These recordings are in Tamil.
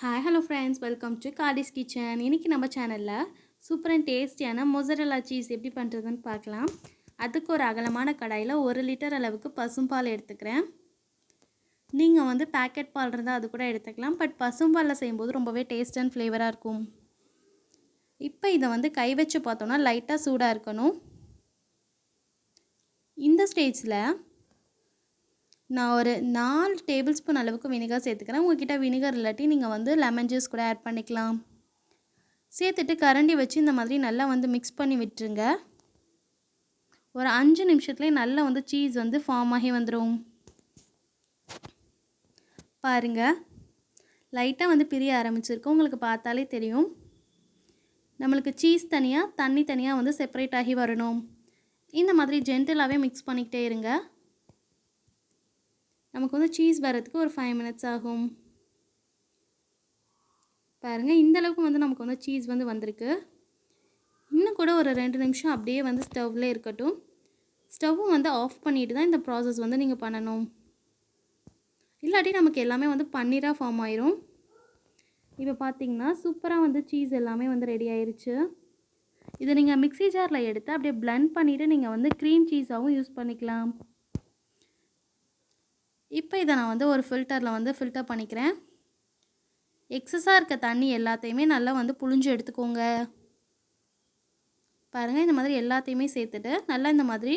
Hi hello friends welcome to காடிஸ் kitchen இன்றைக்கி நம்ம சேனலில் சூப்பர் அண்ட் டேஸ்டியான மொசரலா சீஸ் எப்படி பண்ணுறதுன்னு பார்க்கலாம். அதுக்கு ஒரு அகலமான கடாயில் ஒரு லிட்டர் அளவுக்கு பசும்பால் எடுத்துக்கிறேன். நீங்கள் வந்து பேக்கெட் பால் இருந்தால் அது கூட எடுத்துக்கலாம். பட் பசும்பாலில் செய்யும்போது ரொம்பவே டேஸ்ட் அண்ட் ஃப்ளேவராக இருக்கும். இப்போ இதை வந்து கை வச்சு பார்த்தோன்னா லைட்டாக சூடாக இருக்கணும். இந்த ஸ்டேஜில் நான் ஒரு நாலு டேபிள் ஸ்பூன் அளவுக்கு வினிகர் சேர்த்துக்கிறேன். உங்ககிட்ட வினிகர் இல்லாட்டி நீங்கள் வந்து லெமன் ஜூஸ் கூட ஆட் பண்ணிக்கலாம். சேர்த்துட்டு கரண்டி வச்சு இந்த மாதிரி நல்லா வந்து மிக்ஸ் பண்ணி விட்டுருங்க. ஒரு அஞ்சு நிமிஷத்துலேயே நல்லா வந்து சீஸ் வந்து ஃபார்ம் ஆகி வந்துடும் பாருங்கள் லைட்டாக வந்து பிரிய ஆரம்பிச்சிருக்கோம் உங்களுக்கு பார்த்தாலே தெரியும். நம்மளுக்கு சீஸ் தனியாக தண்ணி தனியாக வந்து செப்பரேட் ஆகி வரணும். இந்த மாதிரி ஜென்டிலாகவே மிக்ஸ் பண்ணிக்கிட்டே இருங்க. நமக்கு வந்து சீஸ் வரதுக்கு ஒரு ஃபைவ் மினிட்ஸ் ஆகும். பாருங்கள் இந்த அளவுக்கு வந்து நமக்கு வந்து சீஸ் வந்து வந்திருக்கு. இன்னும் கூட ஒரு ரெண்டு நிமிஷம் அப்படியே வந்து ஸ்டவ்வில் இருக்கட்டும். ஸ்டவ்வும் வந்து ஆஃப் பண்ணிட்டு தான் இந்த ப்ராசஸ் வந்து நீங்கள் பண்ணணும். இல்லாட்டி நமக்கு எல்லாமே வந்து பன்னீராக ஃபார்ம் ஆயிரும். இப்போ பார்த்தீங்கன்னா சூப்பராக வந்து சீஸ் எல்லாமே வந்து ரெடி ஆயிடுச்சு இதை நீங்கள் மிக்ஸி ஜாரில் எடுத்து அப்படியே பிளெண்ட் பண்ணிவிட்டு நீங்கள் வந்து க்ரீம் சீஸாகவும் யூஸ் பண்ணிக்கலாம். இப்போ இதை நான் வந்து ஒரு ஃபில்டரில் வந்து ஃபில்டர் பண்ணிக்கிறேன். எக்ஸஸாக இருக்க தண்ணி எல்லாத்தையுமே நல்லா வந்து புழிஞ்சு எடுத்துக்கோங்க. பாருங்கள் இந்த மாதிரி எல்லாத்தையுமே சேர்த்துட்டு நல்லா இந்த மாதிரி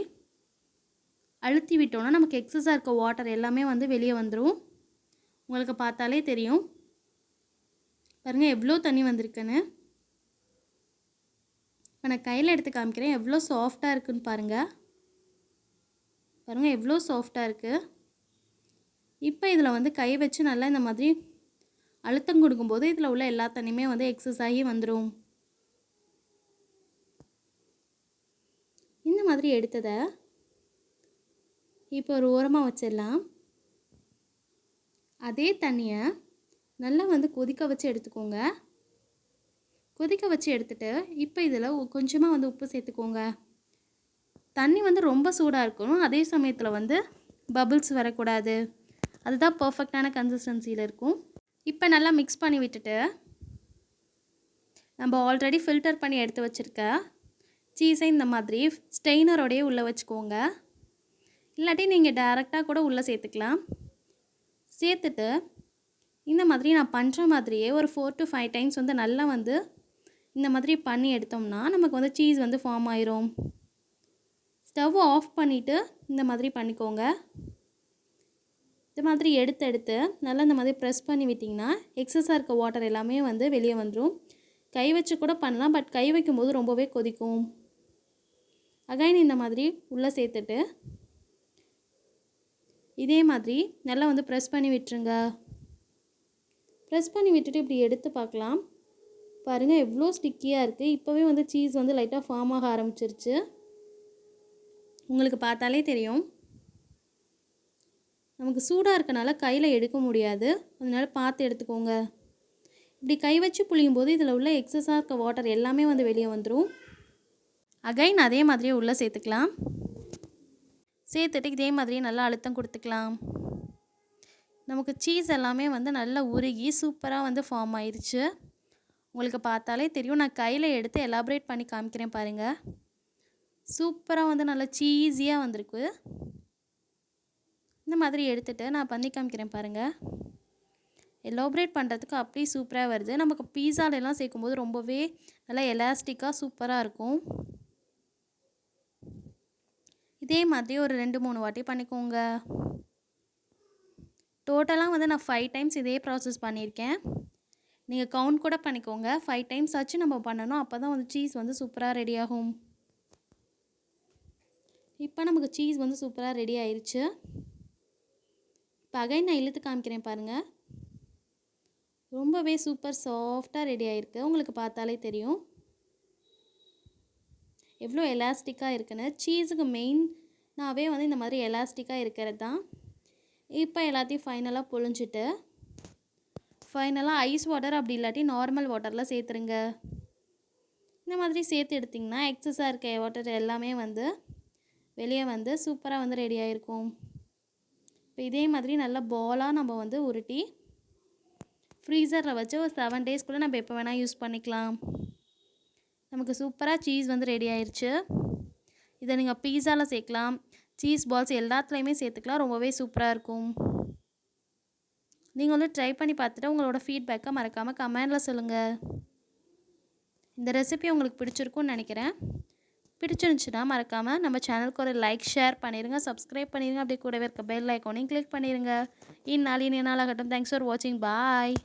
அழுத்தி விட்டோன்னா நமக்கு எக்ஸஸாக இருக்க வாட்டர் எல்லாமே வந்து வெளியே வந்துடும் உங்களுக்கு பார்த்தாலே தெரியும். பாருங்கள் எவ்வளோ தண்ணி வந்திருக்குன்னு. இப்போ நான் கையில் எடுத்து காமிக்கிறேன் எவ்வளோ சாஃப்டாக இருக்குன்னு பாருங்கள் பாருங்கள் எவ்வளோ சாஃப்டாக இருக்குது இப்போ இதில் வந்து கை வச்சு நல்லா இந்த மாதிரி அழுத்தம் கொடுக்கும்போது இதில் உள்ள எல்லா தண்ணியுமே வந்து எக்ஸஸ் ஆகி வந்துடும் இந்த மாதிரி எடுத்ததை இப்போ ஒரு ஓரமாக வச்சிடலாம். அதே தண்ணியை நல்லா வந்து கொதிக்க வச்சு எடுத்துக்கோங்க. கொதிக்க வச்சு எடுத்துட்டு இப்போ இதில் கொஞ்சமாக வந்து உப்பு சேர்த்துக்கோங்க. தண்ணி வந்து ரொம்ப சூடாக இருக்கணும். அதே சமயத்தில் வந்து பபுள்ஸ் வரக்கூடாது. அதுதான் பர்ஃபெக்டான கன்சிஸ்டன்சியில் இருக்கும். இப்போ நல்லா மிக்ஸ் பண்ணி விட்டுட்டு நம்ம ஆல்ரெடி ஃபில்டர் பண்ணி எடுத்து வச்சுருக்க சீஸை இந்த மாதிரி ஸ்டெய்னரோடையே உள்ளே வச்சுக்கோங்க. இல்லாட்டி நீங்கள் டேரெக்டாக கூட உள்ளே சேர்த்துக்கலாம். சேர்த்துட்டு இந்த மாதிரி நான் பண்ணுற மாதிரியே ஒரு ஃபோர் டு ஃபைவ் டைம்ஸ் வந்து நல்லா வந்து இந்த மாதிரி பண்ணி எடுத்தோம்னா நமக்கு வந்து சீஸ் வந்து ஃபார்ம் ஆயிரும். ஸ்டவ் ஆஃப் பண்ணிவிட்டு இந்த மாதிரி பண்ணிக்கோங்க. இந்த மாதிரி எடுத்து எடுத்து நல்லா இந்த மாதிரி ப்ரெஸ் பண்ணி விட்டிங்கன்னா எக்ஸஸாக இருக்க வாட்டர் எல்லாமே வந்து வெளியே வந்துடும் கை வச்சு கூட பண்ணலாம் பட் கை வைக்கும்போது ரொம்பவே கொதிக்கும். அகைன் இந்த மாதிரி உள்ளே சேர்த்துட்டு இதே மாதிரி நல்லா வந்து ப்ரெஸ் பண்ணி விட்டுருங்க. ப்ரெஸ் பண்ணி விட்டுட்டு இப்படி எடுத்து பார்க்கலாம். பாருங்கள் எவ்வளோ ஸ்டிக்கியாக இருக்குது இப்போவே வந்து சீஸ் வந்து லைட்டாக ஃபார்ம் ஆக ஆரம்பிச்சிருச்சு. உங்களுக்கு பார்த்தாலே தெரியும். நமக்கு சூடாக இருக்கனால கையில் எடுக்க முடியாது. அதனால் பார்த்து எடுத்துக்கோங்க. இப்படி கை வச்சு புளியும் போது இதில் உள்ள எக்ஸஸாக இருக்க வாட்டர் எல்லாமே வந்து வெளியே வந்துடும் அகைன் அதே மாதிரியே உள்ளே சேர்த்துக்கலாம். சேர்த்துட்டு இதே மாதிரியே நல்லா அழுத்தம் கொடுத்துக்கலாம். நமக்கு சீஸ் எல்லாமே வந்து நல்லா உருகி சூப்பராக வந்து ஃபார்ம் ஆயிடுச்சு உங்களுக்கு பார்த்தாலே தெரியும். நான் கையில் எடுத்து எலாபரேட் பண்ணி காமிக்கிறேன் பாருங்கள் சூப்பராக வந்து நல்லா சீஸியாக வந்திருக்கு. இந்த மாதிரி எடுத்துகிட்டு நான் பண்ணி காமிக்கிறேன் பாருங்கள் எலோப்ரேட் பண்ணுறதுக்கு அப்படியே சூப்பராக வருது. நமக்கு பீஸாலெல்லாம் சேர்க்கும்போது ரொம்பவே நல்லா எலாஸ்டிக்காக சூப்பராக இருக்கும். இதே மாதிரி ஒரு ரெண்டு மூணு வாட்டி பண்ணிக்கோங்க. டோட்டலாக வந்து நான் ஃபைவ் டைம்ஸ் இதே ப்ராசஸ் பண்ணியிருக்கேன். நீங்கள் கவுண்ட் கூட பண்ணிக்கோங்க. ஃபைவ் டைம்ஸ் ஆச்சு நம்ம பண்ணணும். அப்போ தான் வந்து சீஸ் வந்து சூப்பராக ரெடி ஆகும். இப்போ நமக்கு சீஸ் வந்து சூப்பராக ரெடி ஆயிடுச்சு பகை நான் இழுத்து காமிக்கிறேன் பாருங்கள் ரொம்பவே சூப்பர் சாஃப்டாக ரெடி ஆகிருக்கு உங்களுக்கு பார்த்தாலே தெரியும். எவ்வளோ எலாஸ்டிக்காக இருக்குன்னு. சீஸுக்கு மெயினாகவே வந்து இந்த மாதிரி எலாஸ்டிக்காக இருக்கிறது தான். இப்போ எல்லாத்தையும் ஃபைனலாக பொழிஞ்சிட்டு ஃபைனலாக ஐஸ் வாட்டர் அப்படி இல்லாட்டி நார்மல் வாட்டரில் சேர்த்துருங்க. இந்த மாதிரி சேர்த்து எடுத்திங்கன்னா எக்ஸஸாக இருக்க வாட்டர் எல்லாமே வந்து வெளியே வந்து சூப்பராக வந்து ரெடி ஆகிருக்கும் இப்போ இதே மாதிரி நல்லா பாலாக நம்ம வந்து உருட்டி ஃப்ரீசரில் வச்சு ஒரு செவன் டேஸ்க்குள்ளே நம்ம எப்போ வேணால் யூஸ் பண்ணிக்கலாம். நமக்கு சூப்பராக சீஸ் வந்து ரெடி ஆயிடுச்சு இதை நீங்கள் பீஸாவில் சேர்க்கலாம். சீஸ் பால்ஸ் எல்லாத்துலேயுமே சேர்த்துக்கலாம். ரொம்பவே சூப்பராக இருக்கும். நீங்கள் வந்து ட்ரை பண்ணி பார்த்துட்டு உங்களோட ஃபீட்பேக்கை மறக்காமல் கமெண்டில் சொல்லுங்கள் இந்த ரெசிபி உங்களுக்கு பிடிச்சிருக்கும்னு நினைக்கிறேன். பிடிச்சிருந்துச்சுன்னா மறக்காமல் நம்ம சேனலுக்கு ஒரு லைக் ஷேர் பண்ணிடுங்க சப்ஸ்கிரைப் பண்ணிடுங்க அப்படி கூடவே இருக்க பெல் ஐக்கோனையும் கிளிக் பண்ணிடுங்க இந்நாள் இனிய நாளாகட்டும். தேங்க்ஸ் ஃபார் வாட்சிங் பாய்